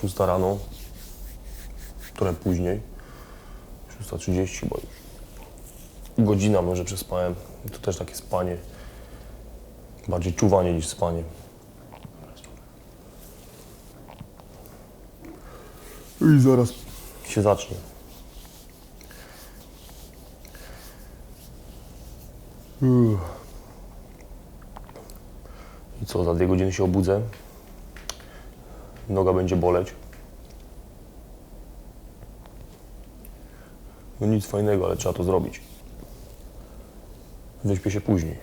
6 rano, trochę później, 6.30 chyba już. Godzina może przespałem. To też takie spanie. Bardziej czuwanie niż spanie. I zaraz się zacznie. I co, za dwie godziny się obudzę. Noga będzie boleć. No nic fajnego, ale trzeba to zrobić. Wyśpię się później,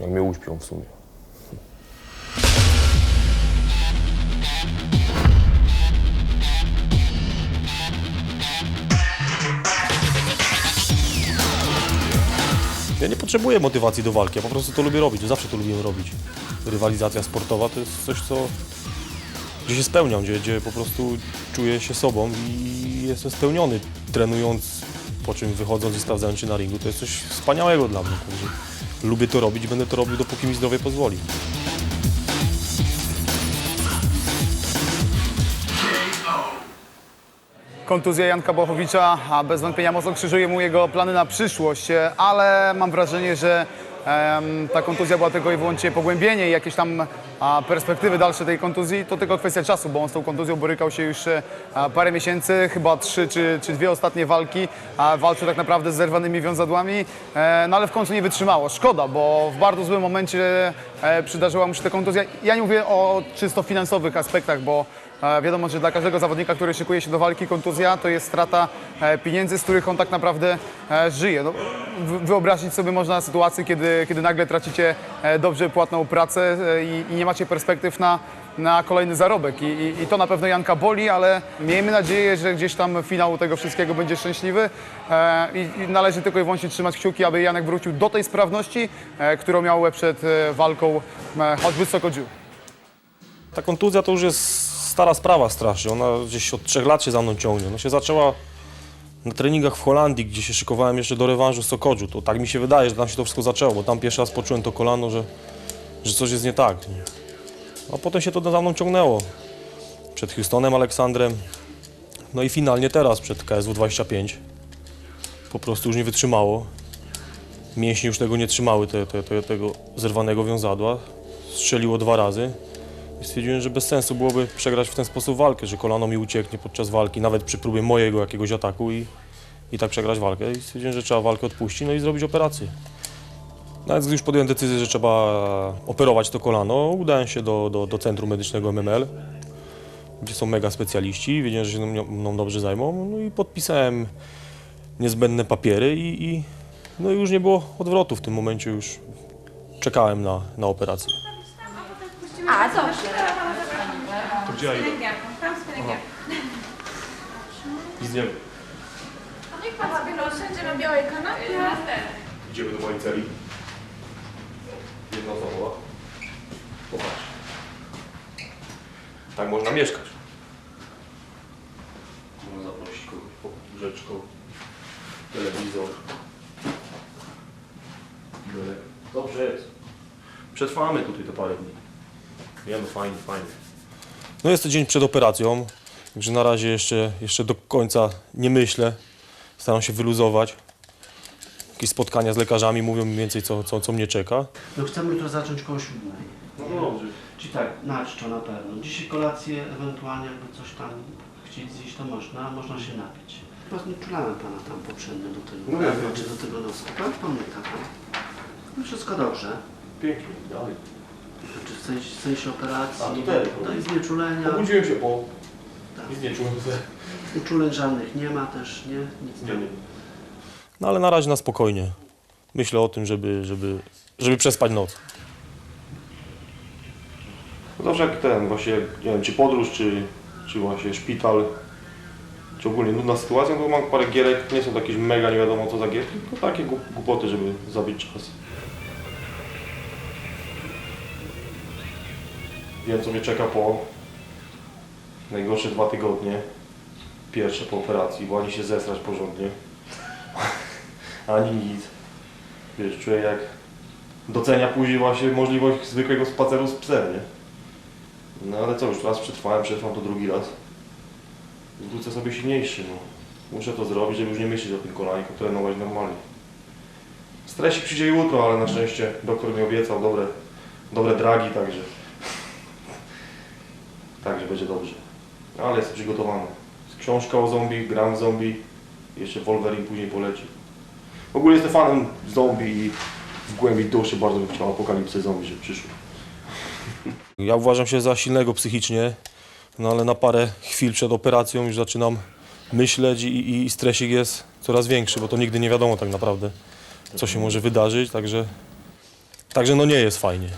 jak mnie uśpią w sumie. Ja nie potrzebuję motywacji do walki, ja po prostu to lubię robić, zawsze to lubiłem robić. Rywalizacja sportowa to jest coś, co gdzie się spełniam, gdzie, gdzie po prostu czuję się sobą i jestem spełniony trenując, po czym wychodząc i sprawdzając się na ringu. To jest coś wspaniałego dla mnie. Także lubię to robić będę to robił, dopóki mi zdrowie pozwoli. Kontuzja Janka Bochowicza a bez wątpienia mocno krzyżuje mu jego plany na przyszłość, ale mam wrażenie, że ta kontuzja była tylko i wyłącznie pogłębienie i jakieś tam perspektywy dalsze tej kontuzji, to tylko kwestia czasu, bo on z tą kontuzją borykał się już e, parę miesięcy, chyba trzy czy, czy dwie ostatnie walki, walczył tak naprawdę z zerwanymi wiązadłami, e, no ale w końcu nie wytrzymało. Szkoda, bo w bardzo złym momencie e, przydarzyła mu się ta kontuzja. Ja nie mówię o czysto finansowych aspektach, bo Wiadomo, że dla każdego zawodnika, który szykuje się do walki, kontuzja to jest strata e, pieniędzy, z których on tak naprawdę e, żyje. No, wy- wyobrazić sobie można sytuację, kiedy, kiedy nagle tracicie e, dobrze płatną pracę i, i nie macie perspektyw na, na kolejny zarobek. I, i, I to na pewno Janka boli, ale miejmy nadzieję, że gdzieś tam finał tego wszystkiego będzie szczęśliwy i, należy tylko i wyłącznie trzymać kciuki, aby Janek wrócił do tej sprawności, którą miał przed walką e, choćby Sokodziu. Ta kontuzja to już jest stara sprawa strasznie. Ona gdzieś od trzech lat się za mną ciągnie. Ona się zaczęła na treningach w Holandii, gdzie się szykowałem jeszcze do rewanżu z Sokodżu. To tak mi się wydaje, że tam się to wszystko zaczęło, bo tam pierwszy raz poczułem to kolano, że, że coś jest nie tak. A potem się to za mną ciągnęło. Przed Houstonem Aleksandrem, no i finalnie teraz przed KSW 25. Po prostu już nie wytrzymało. Mięśnie już tego nie trzymały, te, te, te, tego zerwanego wiązadła. Strzeliło dwa razy. Stwierdziłem, że bez sensu byłoby przegrać w ten sposób walkę, że kolano mi ucieknie podczas walki, nawet przy próbie mojego jakiegoś ataku i, i tak przegrać walkę. I stwierdziłem, że trzeba walkę odpuścić, no i zrobić operację. Nawet gdy już podjąłem decyzję, że trzeba operować to kolano, udałem się do, do, do Centrum Medycznego MML, gdzie są mega specjaliści, wiedziałem, że się mną, dobrze zajmą, no i podpisałem niezbędne papiery i, i no już nie było odwrotu w tym momencie, już czekałem na, na operację. A, dobrze. To gdzie ja idę? Tam z pielęgniarką. Idziemy. Niech pan sobie usiądzie na białej kanapie. Idziemy do mojej celi. Jedna osoba. Popatrz. Tak można mieszkać. Można zaprosić kogoś po łóżeczko, telewizor. Byle. Dobrze jest. Przetrwamy tutaj te parę dni. Wiemy, fajnie, fajnie. No jest to dzień przed operacją, także na razie jeszcze, jeszcze do końca nie myślę. Staram się wyluzować jakieś spotkania z lekarzami, mówią mniej więcej co, co, co mnie czeka. No chcemy jutro zacząć koło siódmej. No dobrze. Czyli tak, na czczo na pewno. Dzisiaj kolację, ewentualnie jakby coś tam chcieć zjeść, to można, można się napić. Chyba nie czulałem Pana tam poprzednio do tego, No no, wiem. czy do tego nosku, tak? Pamiętam. No wszystko dobrze. Pięknie, dalej. Znaczy w sensie, w sensie operacji, A, to też. to jest nieczulenia, Obudziłem się po... Tak. Nic nie czułem. uczuleń żadnych nie ma też, nie? Nic Nie, nie. No ale na razie na spokojnie. Myślę o tym, żeby, żeby, żeby przespać noc. No Zawsze jak ten, właśnie, nie wiem, czy podróż, czy, czy właśnie szpital, czy ogólnie nudna sytuacja, to mam parę gierek, nie są to jakieś mega nie wiadomo co za gierki, tylko takie głup- głupoty, żeby zabić czas. Wiem, co mnie czeka po najgorsze dwa tygodnie. Pierwsze po operacji, bo ani się zesrać porządnie, ani nic. Wiesz, czuję jak docenia później właśnie możliwość zwykłego spaceru z psem, nie? No ale co, już raz przetrwałem, przetrwam to drugi raz. Wrócę sobie silniejszy, no. Muszę to zrobić, żeby już nie myśleć o tym kolanie, tylko trenować normalnie. Stresik przyjdzie jutro, ale na szczęście doktor mi obiecał dobre, dobre dragi, także... Także będzie dobrze. Ale jestem przygotowany. Książka o zombie, gram w zombie, jeszcze Wolverine później poleci. W ogóle jestem fanem zombie i w głębi duszy bardzo bym chciał apokalipsy zombie, żeby przyszło. Ja uważam się za silnego psychicznie, no ale na parę chwil przed operacją już zaczynam myśleć i, i stresik jest coraz większy, bo to nigdy nie wiadomo tak naprawdę, co się może wydarzyć, także, także no nie jest fajnie.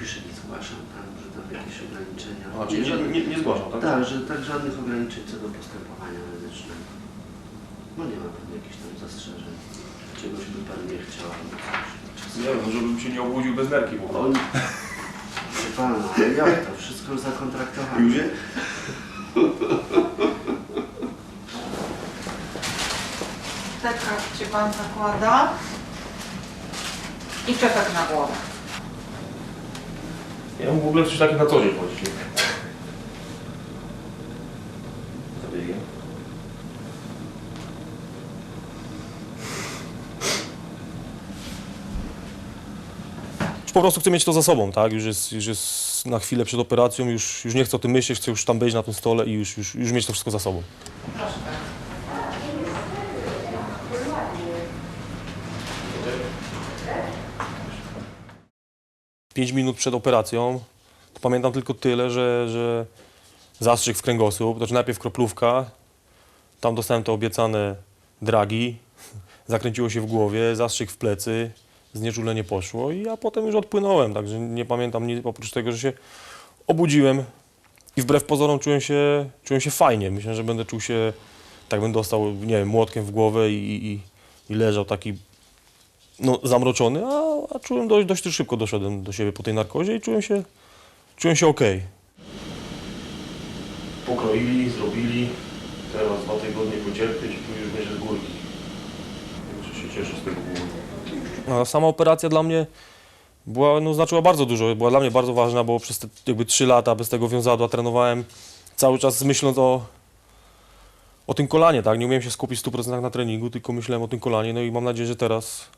Dopiszę, nie zgłaszam tam, że tam jakieś ograniczenia. A, czyli nie, nie, nie zgłaszam, tak? Tak, że tak żadnych ograniczeń co do postępowania medycznego. No nie ma pan jakichś tam zastrzeżeń. Czegoś by pan nie chciał albo coś. Nie wiem, żebym się nie obudził bez nerki w On... Proszę pana, ale jak to? Wszystko już zakontraktowane. Już jest? Teka się pan zakłada i czepek na głowę. Ja mógł w ogóle coś takiego na co dzień? Zabiegiem. Już po prostu chcę mieć to za sobą, tak? Już jest, już jest na chwilę przed operacją, już, już nie chcę o tym myśleć, chcę już tam być na tym stole i już, już, już mieć to wszystko za sobą. Proszę bardzo. Pięć minut przed operacją, to pamiętam tylko tyle, że, że zastrzyk w kręgosłup, znaczy najpierw kroplówka, tam dostałem te obiecane dragi, zakręciło się w głowie, zastrzyk w plecy, znieczulenie poszło i ja potem już odpłynąłem, także nie pamiętam nic oprócz tego, że się obudziłem i wbrew pozorom czułem się, czułem się fajnie. Myślę, że będę czuł się, tak bym dostał, nie wiem, młotkiem w głowę i, i, i leżał taki no, zamroczony, a, a czułem dość, dość szybko doszedłem do siebie po tej narkozie i czułem się, czułem się okej. Pokroili, zrobili, teraz dwa tygodnie pocierpieć i tu już będzie z górki. Także się cieszę z tego powodu. A sama operacja dla mnie była, no, znaczyła bardzo dużo, była dla mnie bardzo ważna, bo przez te jakby trzy lata bez tego wiązadła trenowałem cały czas myśląc o, o tym kolanie, tak? Nie umiałem się skupić w 100% na treningu, tylko myślałem o tym kolanie, no i mam nadzieję, że teraz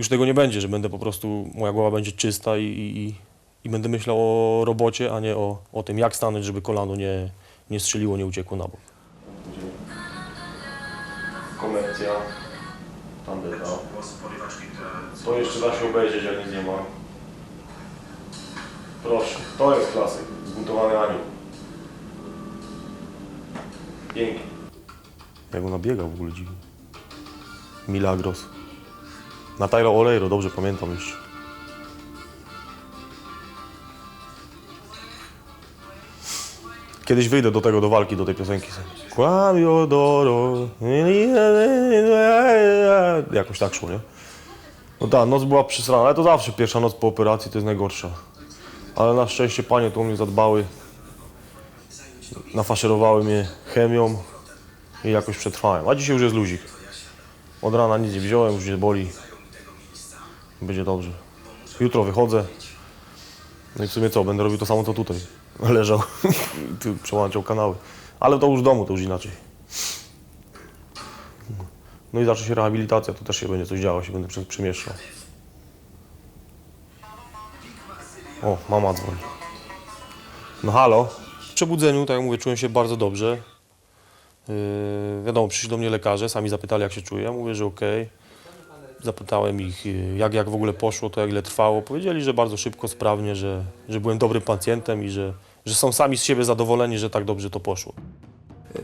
już tego nie będzie, że będę po prostu, moja głowa będzie czysta i, i, i- będę myślał o robocie, a nie o, o tym, jak stanąć, żeby kolano nie, nie strzeliło, nie uciekło na bok. Komercja, tandeta. To jeszcze da się obejrzeć, jak nic nie ma. Proszę, to jest klasyk, zbuntowany anioł. Pięknie. Jak on nabiegał w ogóle dziwnie. Milagros. Na Tyro Oleiro, dobrze pamiętam jeszcze. Kiedyś wyjdę do tego, do walki, do tej piosenki. Kłamio doro. Jakoś tak szło, nie? No ta noc była przysrana, ale to zawsze pierwsza noc po operacji to jest najgorsza. Ale na szczęście panie tu mnie zadbały. Nafaszerowały mnie chemią i jakoś przetrwałem. A dzisiaj już jest luzik. Od rana nic nie wziąłem, już nie boli. Będzie dobrze. Jutro wychodzę. No i w sumie co, będę robił to samo co tutaj. Leżał, przełączał kanały. Ale to już w domu, to już inaczej. No i zacznie się rehabilitacja, to też się będzie coś działo, się będę przemieszczał. O, mama dzwoni. No halo. W przebudzeniu, tak jak mówię, czułem się bardzo dobrze. Yy, wiadomo, przyszli do mnie lekarze, sami zapytali jak się czuję. Mówię, że okej. Zapytałem ich, yy, jak, jak w ogóle poszło, to jak ile trwało. Powiedzieli, że bardzo szybko, sprawnie, że, że byłem dobrym pacjentem i że, że są sami z siebie zadowoleni, że tak dobrze to poszło.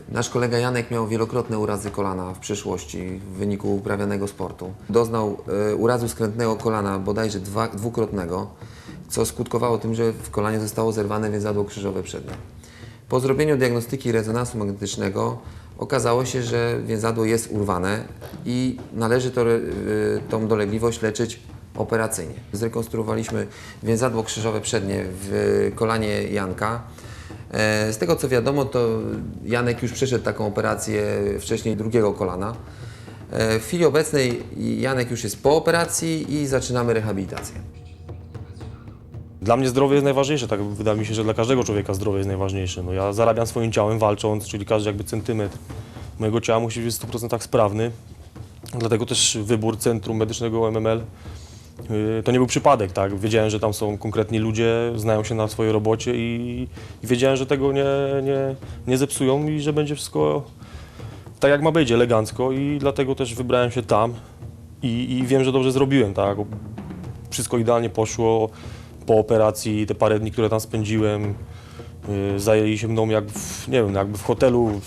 Nasz kolega Janek miał wielokrotne urazy kolana w przeszłości w wyniku uprawianego sportu. Doznał e, urazu skrętnego kolana, bodajże dwa, dwukrotnego, co skutkowało tym, że w kolanie zostało zerwane więzadło krzyżowe przednie. Po zrobieniu diagnostyki rezonansu magnetycznego okazało się, że więzadło jest urwane i należy to, e, tą dolegliwość leczyć operacyjnie. Zrekonstruowaliśmy więzadło krzyżowe przednie w kolanie Janka. E, Z tego co wiadomo, to Janek już przeszedł taką operację wcześniej drugiego kolana. E, W chwili obecnej Janek już jest po operacji i zaczynamy rehabilitację. Dla mnie zdrowie jest najważniejsze, tak wydaje mi się, że dla każdego człowieka zdrowie jest najważniejsze. No ja zarabiam swoim ciałem walcząc, czyli każdy jakby centymetr mojego ciała musi być w 100% sprawny. Dlatego też wybór Centrum Medycznego MML yy, to nie był przypadek, tak? Wiedziałem, że tam są konkretni ludzie, znają się na swojej robocie i, i wiedziałem, że tego nie, nie, nie zepsują i że będzie wszystko tak jak ma być, elegancko i dlatego też wybrałem się tam i, i wiem, że dobrze zrobiłem, tak? Wszystko idealnie poszło. Po operacji te parę dni, które tam spędziłem, yy, zajęli się mną jak w, nie wiem, jakby w hotelu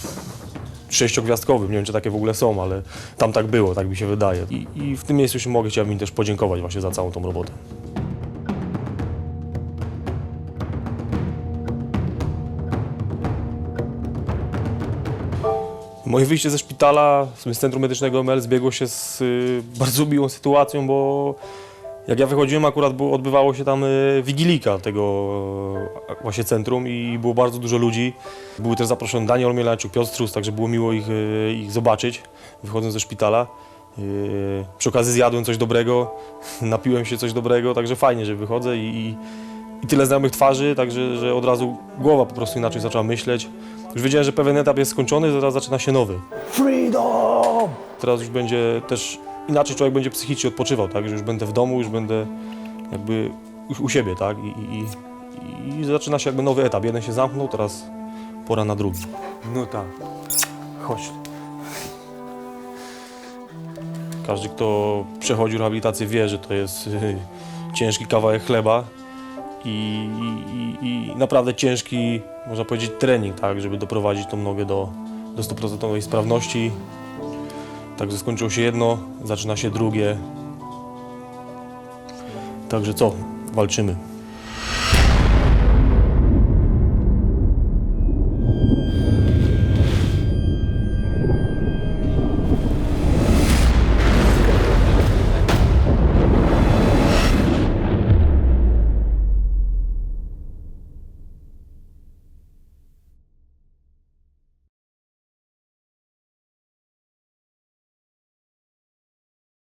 sześciogwiazdkowym. Nie wiem, czy takie w ogóle są, ale tam tak było, tak mi się wydaje. I, i w tym miejscu już mogę chciałbym też podziękować właśnie za całą tą robotę. Moje wyjście ze szpitala, z Centrum Medycznego ML zbiegło się z y, bardzo miłą sytuacją, bo jak ja wychodziłem, akurat było, odbywało się tam y, wigilika tego y, właśnie centrum i było bardzo dużo ludzi. Były też zaproszone Daniel Mielańczuk, Piotr Strus, także było miło ich, y, ich zobaczyć, wychodząc ze szpitala. Y, przy okazji zjadłem coś dobrego, napiłem się coś dobrego, także fajnie, że wychodzę i, i, tyle znajomych twarzy, także że od razu głowa po prostu inaczej zaczęła myśleć. Już wiedziałem, że pewien etap jest skończony, teraz zaczyna się nowy. Freedom! Teraz już będzie też inaczej człowiek będzie psychicznie odpoczywał, tak? Że już będę w domu, już będę jakby u, siebie, tak? I, i, i, I zaczyna się jakby nowy etap. Jeden się zamknął, teraz pora na drugi. No tak. Chodź. Każdy, kto przechodził rehabilitację wie, że to jest y, ciężki kawałek chleba i, i, i naprawdę ciężki, można powiedzieć, trening, tak, żeby doprowadzić tą nogę do, do 100% sprawności. Także skończyło się jedno, zaczyna się drugie. Także co? Walczymy.